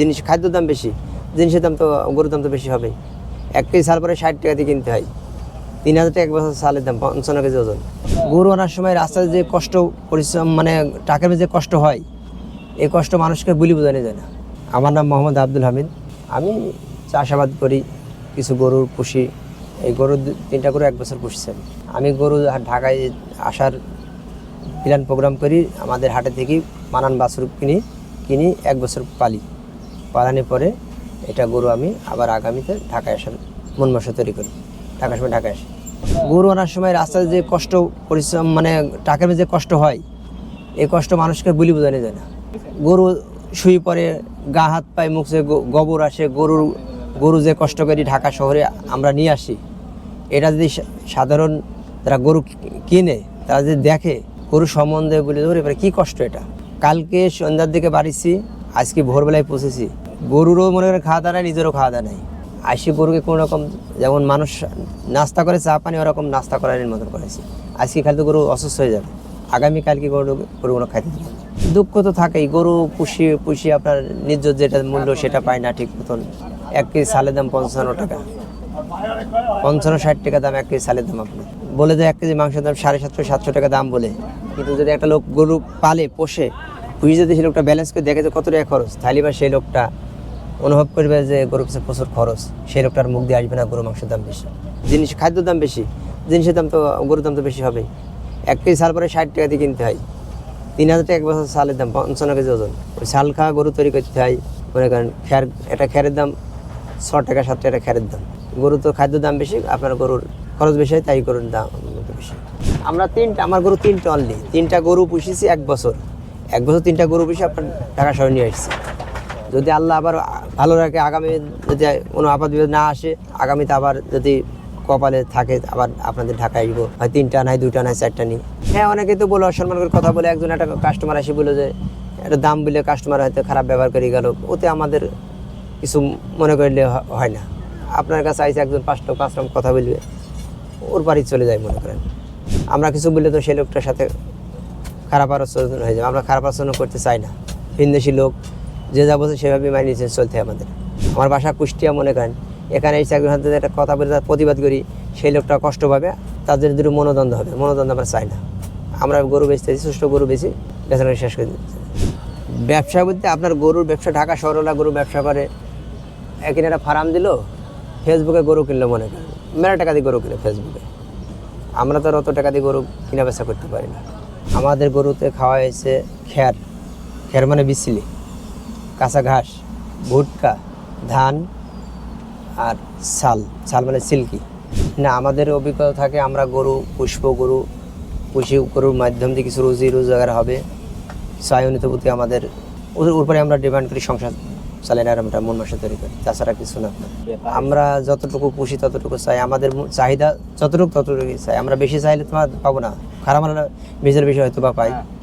জিনিস খাদ্যর দাম বেশি, জিনিসের দাম তো, গরুর দাম তো বেশি হবেই। এক কেজি সাল পরে ষাট টাকা দিয়ে কিনতে হয়। তিন হাজার টাকা এক বছর সালের দাম, পঞ্চান্ন কেজি ওজন। গরু আনার সময় রাস্তায় যে কষ্ট পরিশ্রম মানে টাকার যে কষ্ট হয়, এই কষ্ট মানুষকে বুলি বোঝানো যায় না। আমার নাম মোহাম্মদ আব্দুল হামিদ। আমি চাষাবাদ করি, কিছু গরুর পুষি। এই গরু তিনটা গরু এক বছর পুষছি আমি। আমি গরু ঢাকায় আসার প্ল্যান প্রোগ্রাম করি, আমাদের হাটে থেকে মানান বাছুর কিনি কিনি এক বছর পালি। পালানোর পরে এটা গরু আমি আবার আগামীতে ঢাকায় আসার মন মাসে তৈরি করি। ঢাকার সময় ঢাকায় আসি। গরু আনার সময় রাস্তায় যে কষ্ট পরিশ্রম মানে টাকার যে কষ্ট হয়, এই কষ্ট মানুষকে বুলি বোঝানো যায় না। গরু শুয়ে পরে গা হাত পায়ে মুখে গো- গোবর আসে, গরুর, গরু যে কষ্ট করি ঢাকা শহরে আমরা নিয়ে আসি। এটা যদি সাধারণ যারা গরু কিনে, তারা যদি দেখে গরু সম্বন্ধে বলে ধরে এবারে কী কষ্ট এটা? কালকে সন্ধ্যার দিকে বাড়িছি আজকে ভোরবেলায় পৌঁছেছি। গরুরও মনে করে খাওয়া দাওয়া নাই, নিজেরও খাওয়া দাওয়া নেই। আসি গরুকে কোনো রকম যেমন মানুষ নাস্তা করে, চা পানি ওরকম নাস্তা করার মতন করেছি। আজকে খালি তো গরু অসুস্থ হয়ে যাবে। আগামীকালকে গরু গরুগুলো খাইতে দিবে। দুঃখ তো থাকেই, গরু পুষি পুষি আপনার নিজ যেটা মূল্য সেটা পায় না ঠিক মতন। এক কেজি সালের দাম পঞ্চান্ন টাকা। পঞ্চান্ন, ষাট টাকা দাম এক কেজি সালের দাম আপনি বলে যে এক কেজি মাংসের দাম সাড়ে সাতশো সাতশো টাকা দাম বলে। কিন্তু যদি একটা লোক গরু পালে, পোষে পুষে যদি সেই লোকটা ব্যালেন্স করে দেখে যে কত খরচ। তাহলে বা সেই লোকটা অনুভব করবে যে গরু পিছনে প্রচুর খরচ। সেই লোকটার মুখ দিয়ে আসবে না গরু মাংসের দাম বেশি। জিনিস খাদ্যর দাম বেশি। জিনিসের দাম তো, গরুর দাম তো বেশি হবেই। এক কেজি সাল পরে ষাট টাকা দিয়ে কিনতে হয়। তিন হাজার টাকা এক বছর সালের দাম, পঞ্চান্ন কেজি ওজন। ওই সাল খাওয়া গরু তৈরি করতে হয়। মনে করেন খ্যার, একটা খ্যারের দাম ছ টাকা, সাত টাকা খ্যারের দাম। গরু তো খাদ্য দাম বেশি, আপনার গরুর খরচ বেশি হয়, তাই গরুর দাম বেশি। আমরা তিনটা, আমার গরু তিনটা অনলি তিনটা গরু পুষেছি এক বছর। এক বছর তিনটা গরু পুষে আপনার টাকা শহরে নিয়ে আসছি। যদি আল্লাহ আবার ভালো রাখে, আগামী যদি কোনো আপাত বিপদ না আসে, আগামীতে আবার যদি কপালে থাকে, আবার আপনাদের ঢাকায় আসব। হয় তিনটা নাই দুটা নাই, চারটা নিই। হ্যাঁ অনেকে তো বলে অসম্মান করে কথা বলে। একজন একটা কাস্টমার এসে বলে যে, একটা দাম বলে কাস্টমার হয়তো খারাপ ব্যবহার করে গেল। ওতে আমাদের কিছু মনে করলে হয় না। আপনার কাছে আইসে একজন পাঁচটা পাঁচ রকম কথা বলবে, ওর বাড়ি চলে যায় মনে করেন। আমরা কিছু বললে তো সেই লোকটার সাথে খারাপ আচরণ হয়ে যাবে। আমরা খারাপ আচরণ করতে চাই না। ভিনদেশি লোক যে যা বলছে সেভাবে মানিয়ে নিয়ে চলতে হয় আমাদের। আমার বাসা কুষ্টিয়া মনে করেন। এখানে এই একজন হাতে একটা কথা বলে তার প্রতিবাদ করি, সেই লোকটা কষ্ট পাবে তাদের দুটো মনোদ্বন্দ্ব হবে। মনোদ্বন্দ্ব আমরা চাই না। আমরা গরু বেচতেছি সুষ্ঠু গরু বেশি বেচারা শেষ করে দিচ্ছি। ব্যবসা বলতে আপনার গরুর ব্যবসা, ঢাকা শহরওয়ালা গরু ব্যবসা করে। এখানে একটা ফার্ম দিল, ফেসবুকে গরু কিনলো মনে করেন। মেলা টাকা দিয়ে গরু কিনে ফেসবুকে। আমরা তো অত টাকা দিয়ে গরু কিনা বেচা করতে পারি না। আমাদের গরুতে খাওয়া হয়েছে খ্যার খ্যার মানে বিচলি কাঁচা ঘাস, ভুট্টা, ধান আর ছাল ছাল মানে সিল্কি। না, আমাদের অভিজ্ঞতা থাকে আমরা গরু, পুষ্প গরু, পুষি গরুর মাধ্যম দিয়ে কিছু রুজি রোজগার হবে। সহায়নিত প্রতি আমাদের ওদের উপরে আমরা ডিমান্ড করি সংসার চালাই না আমরা মন মাসে তৈরি করি, তাছাড়া কিছু না। আমরা যতটুকু পুষি ততটুকু চাই, আমাদের চাহিদা যতটুকু ততটুকুই চাই। আমরা বেশি চাইলে তোমার পাবো না। খারাপ মানে নিজের বেশি হয়তো বা পাই।